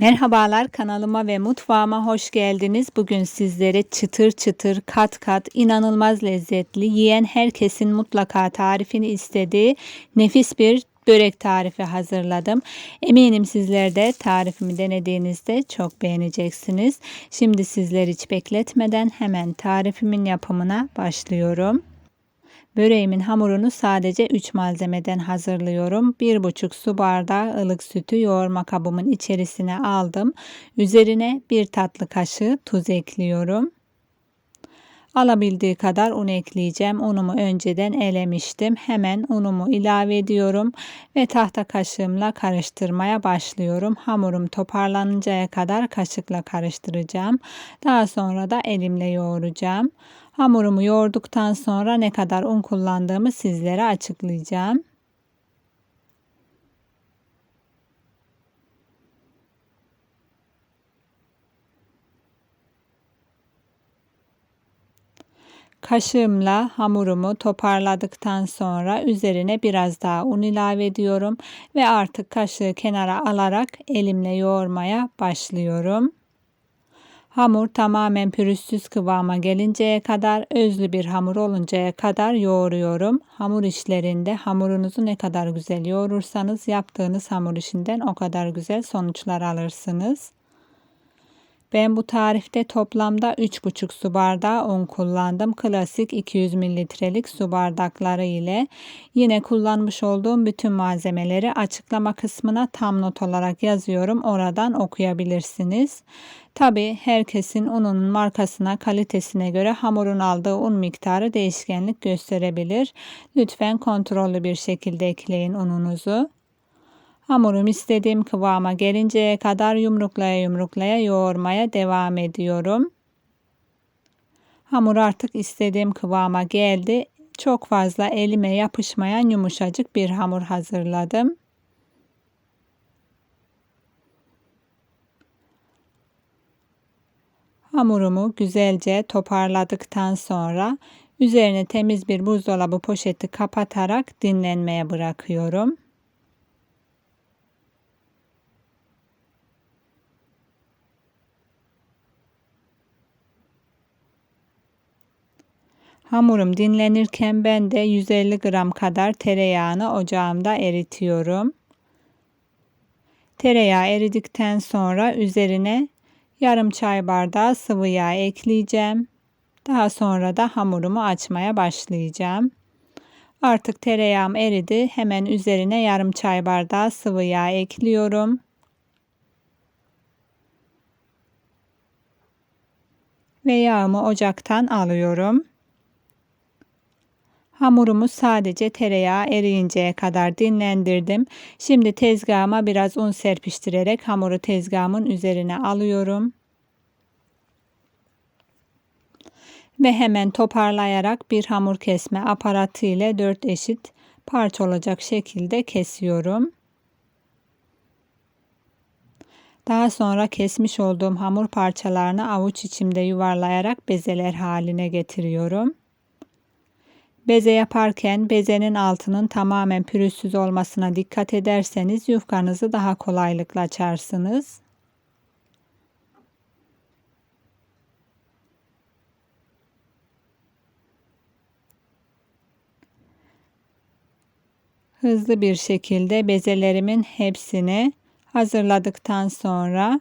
Merhabalar kanalıma ve mutfağıma hoş geldiniz. Bugün sizlere çıtır çıtır kat kat inanılmaz lezzetli yiyen herkesin mutlaka tarifini istediği nefis bir börek tarifi hazırladım. Eminim sizler de tarifimi denediğinizde çok beğeneceksiniz. Şimdi sizleri hiç bekletmeden hemen tarifimin yapımına başlıyorum. Böreğimin hamurunu sadece 3 malzemeden hazırlıyorum. 1,5 su bardağı ılık sütü yoğurma kabımın içerisine aldım. Üzerine 1 tatlı kaşığı tuz ekliyorum. Alabildiği kadar un ekleyeceğim. Unumu önceden elemiştim. Hemen unumu ilave ediyorum ve tahta kaşığımla karıştırmaya başlıyorum. Hamurum toparlanıncaya kadar kaşıkla karıştıracağım. Daha sonra da elimle yoğuracağım. Hamurumu yoğurduktan sonra ne kadar un kullandığımı sizlere açıklayacağım. Kaşığımla hamurumu toparladıktan sonra üzerine biraz daha un ilave ediyorum ve artık kaşığı kenara alarak elimle yoğurmaya başlıyorum. Hamur tamamen pürüzsüz kıvama gelinceye kadar, özlü bir hamur oluncaya kadar yoğuruyorum. Hamur işlerinde hamurunuzu ne kadar güzel yoğurursanız yaptığınız hamur işinden o kadar güzel sonuçlar alırsınız. Ben bu tarifte toplamda 3,5 su bardağı un kullandım. Klasik 200 mililitrelik su bardakları ile. Yine kullanmış olduğum bütün malzemeleri açıklama kısmına tam not olarak yazıyorum. Oradan okuyabilirsiniz. Tabi herkesin ununun markasına, kalitesine göre hamurun aldığı un miktarı değişkenlik gösterebilir. Lütfen kontrollü bir şekilde ekleyin ununuzu. Hamurum istediğim kıvama gelinceye kadar yumruklaya yumruklaya yoğurmaya devam ediyorum. Hamur artık istediğim kıvama geldi. Çok fazla elime yapışmayan yumuşacık bir hamur hazırladım. Hamurumu güzelce toparladıktan sonra üzerine temiz bir buzdolabı poşeti kapatarak dinlenmeye bırakıyorum. Hamurum dinlenirken ben de 150 gram kadar tereyağını ocağımda eritiyorum. Tereyağı eridikten sonra üzerine yarım çay bardağı sıvı yağ ekleyeceğim. Daha sonra da hamurumu açmaya başlayacağım. Artık tereyağım eridi. Hemen üzerine yarım çay bardağı sıvı yağ ekliyorum. Ve yağımı ocaktan alıyorum. Hamurumu sadece tereyağı eriyinceye kadar dinlendirdim. Şimdi tezgahıma biraz un serpiştirerek hamuru tezgahımın üzerine alıyorum. Ve hemen toparlayarak bir hamur kesme aparatı ile 4 eşit parça olacak şekilde kesiyorum. Daha sonra kesmiş olduğum hamur parçalarını avuç içimde yuvarlayarak bezeler haline getiriyorum. Beze yaparken bezenin altının tamamen pürüzsüz olmasına dikkat ederseniz yufkanızı daha kolaylıkla açarsınız. Hızlı bir şekilde bezelerimin hepsini hazırladıktan sonra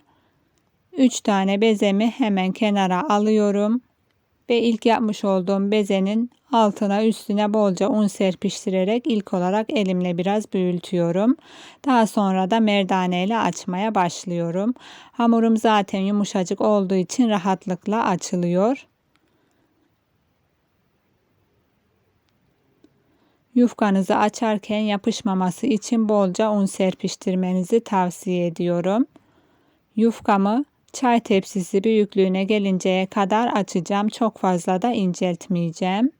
3 tane bezemi hemen kenara alıyorum ve ilk yapmış olduğum bezenin altına üstüne bolca un serpiştirerek ilk olarak elimle biraz büyültüyorum. Daha sonra da merdane ile açmaya başlıyorum. Hamurum zaten yumuşacık olduğu için rahatlıkla açılıyor. Yufkanızı açarken yapışmaması için bolca un serpiştirmenizi tavsiye ediyorum. Yufkamı çay tepsisi büyüklüğüne gelinceye kadar açacağım. Çok fazla da inceltmeyeceğim.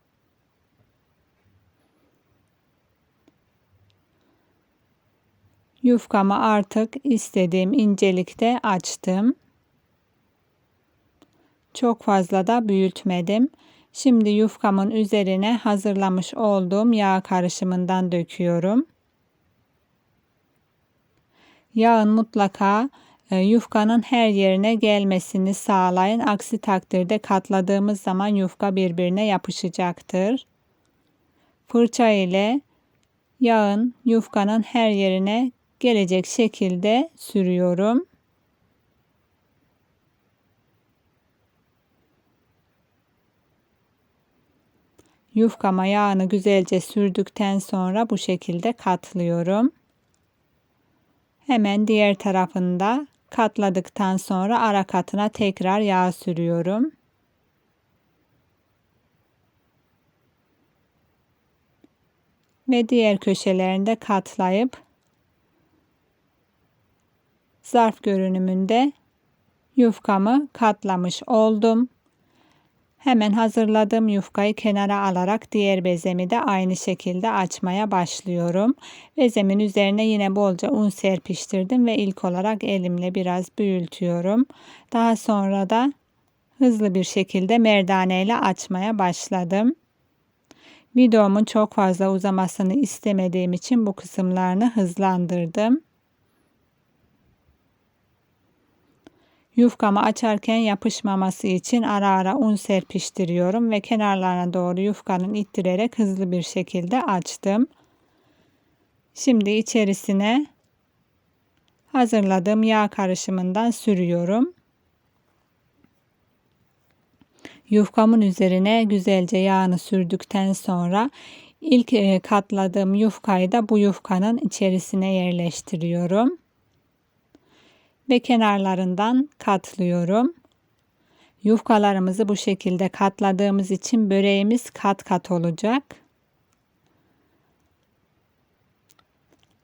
Yufkamı artık istediğim incelikte açtım. Çok fazla da büyütmedim. Şimdi yufkamın üzerine hazırlamış olduğum yağ karışımından döküyorum. Yağın mutlaka yufkanın her yerine gelmesini sağlayın. Aksi takdirde katladığımız zaman yufka birbirine yapışacaktır. Fırça ile yağın yufkanın her yerine gelecek şekilde sürüyorum. Yufkama yağını güzelce sürdükten sonra bu şekilde katlıyorum. Hemen diğer tarafında katladıktan sonra ara katına tekrar yağ sürüyorum. Ve diğer köşelerinde katlayıp zarf görünümünde yufkamı katlamış oldum. Hemen hazırladığım yufkayı kenara alarak diğer bezemi de aynı şekilde açmaya başlıyorum. Bezemin üzerine yine bolca un serpiştirdim ve ilk olarak elimle biraz büyültüyorum. Daha sonra da hızlı bir şekilde merdane ile açmaya başladım. Videomun çok fazla uzamasını istemediğim için bu kısımlarını hızlandırdım. Yufkamı açarken yapışmaması için ara ara un serpiştiriyorum ve kenarlarına doğru yufkanın ittirerek hızlı bir şekilde açtım. Şimdi içerisine hazırladığım yağ karışımından sürüyorum. Yufkamın üzerine güzelce yağını sürdükten sonra ilk e, katladığım yufkayı da bu yufkanın içerisine yerleştiriyorum ve kenarlarından katlıyorum. Yufkalarımızı bu şekilde katladığımız için böreğimiz kat kat olacak.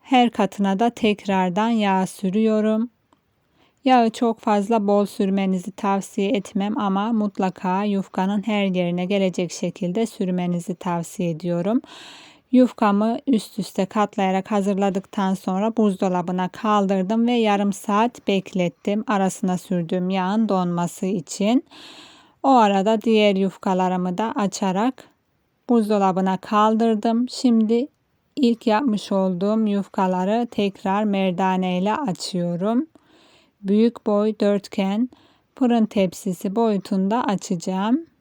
Her katına da tekrardan yağ sürüyorum. Yağı çok fazla bol sürmenizi tavsiye etmem ama mutlaka yufkanın her yerine gelecek şekilde sürmenizi tavsiye ediyorum. Yufkamı üst üste katlayarak hazırladıktan sonra buzdolabına kaldırdım ve yarım saat beklettim. Arasına sürdüğüm yağın donması için. O arada diğer yufkalarımı da açarak buzdolabına kaldırdım. Şimdi ilk yapmış olduğum yufkaları tekrar merdane ile açıyorum. Büyük boy dörtgen fırın tepsisi boyutunda açacağım.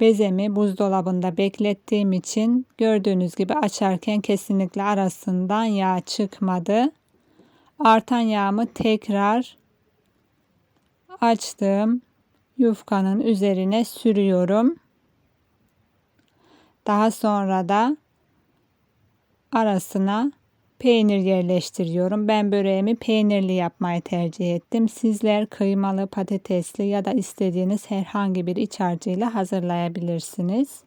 Bezemi buzdolabında beklettiğim için gördüğünüz gibi açarken kesinlikle arasından yağ çıkmadı. Artan yağımı tekrar açtığım yufkanın üzerine sürüyorum. Daha sonra da arasına peynir yerleştiriyorum. Ben böreğimi peynirli yapmayı tercih ettim. Sizler kıymalı, patatesli ya da istediğiniz herhangi bir iç harcıyla hazırlayabilirsiniz.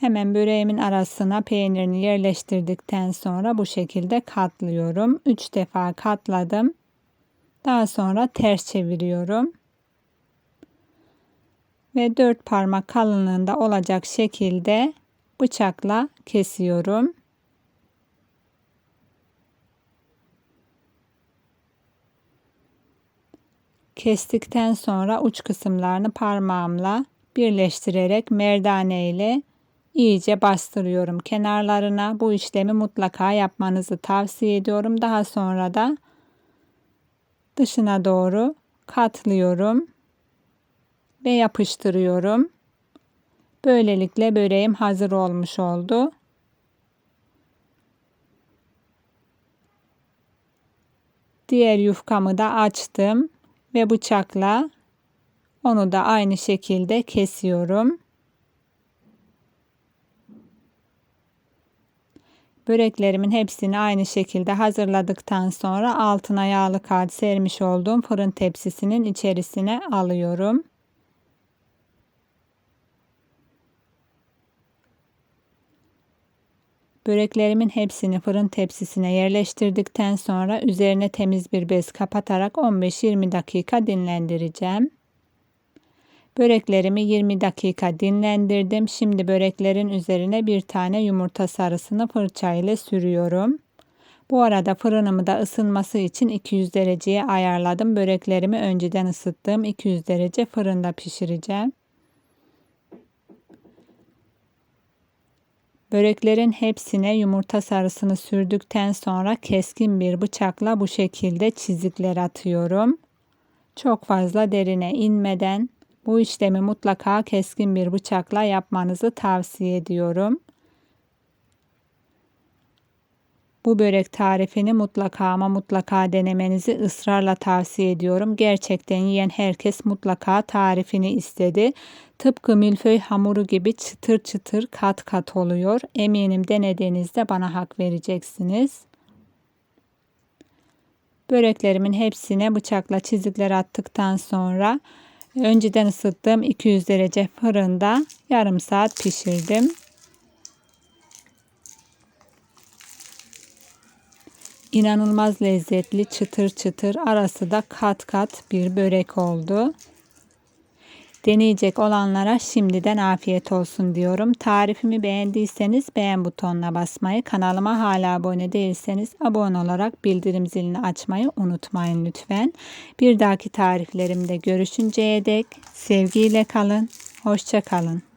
Hemen böreğimin arasına peynirini yerleştirdikten sonra bu şekilde katlıyorum. 3 defa katladım. Daha sonra ters çeviriyorum ve dört parmak kalınlığında olacak şekilde bıçakla kesiyorum. Kestikten sonra uç kısımlarını parmağımla birleştirerek merdane ile iyice bastırıyorum kenarlarına. Bu işlemi mutlaka yapmanızı tavsiye ediyorum. Daha sonra da dışına doğru katlıyorum ve yapıştırıyorum. Böylelikle böreğim hazır olmuş oldu. Diğer yufkamı da açtım ve bıçakla onu da aynı şekilde kesiyorum. Böreklerimin hepsini aynı şekilde hazırladıktan sonra altına yağlı kağıt sermiş olduğum fırın tepsisinin içerisine alıyorum. Böreklerimin hepsini fırın tepsisine yerleştirdikten sonra üzerine temiz bir bez kapatarak 15-20 dakika dinlendireceğim. Böreklerimi 20 dakika dinlendirdim. Şimdi böreklerin üzerine bir tane yumurta sarısını fırça ile sürüyorum. Bu arada fırınımı da ısınması için 200 dereceye ayarladım. Böreklerimi önceden ısıttığım 200 derece fırında pişireceğim. Böreklerin hepsine yumurta sarısını sürdükten sonra keskin bir bıçakla bu şekilde çizikler atıyorum. Çok fazla derine inmeden bu işlemi mutlaka keskin bir bıçakla yapmanızı tavsiye ediyorum. Bu börek tarifini mutlaka ama mutlaka denemenizi ısrarla tavsiye ediyorum. Gerçekten yiyen herkes mutlaka tarifini istedi. Tıpkı milföy hamuru gibi çıtır çıtır kat kat oluyor. Eminim denediğinizde bana hak vereceksiniz. Böreklerimin hepsine bıçakla çizikler attıktan sonra önceden ısıttığım 200 derece fırında yarım saat pişirdim. İnanılmaz lezzetli çıtır çıtır arası da kat kat bir börek oldu. Deneyecek olanlara şimdiden afiyet olsun diyorum. Tarifimi beğendiyseniz beğen butonuna basmayı, kanalıma hala abone değilseniz abone olarak bildirim zilini açmayı unutmayın lütfen. Bir dahaki tariflerimde görüşünceye dek sevgiyle kalın, hoşça kalın.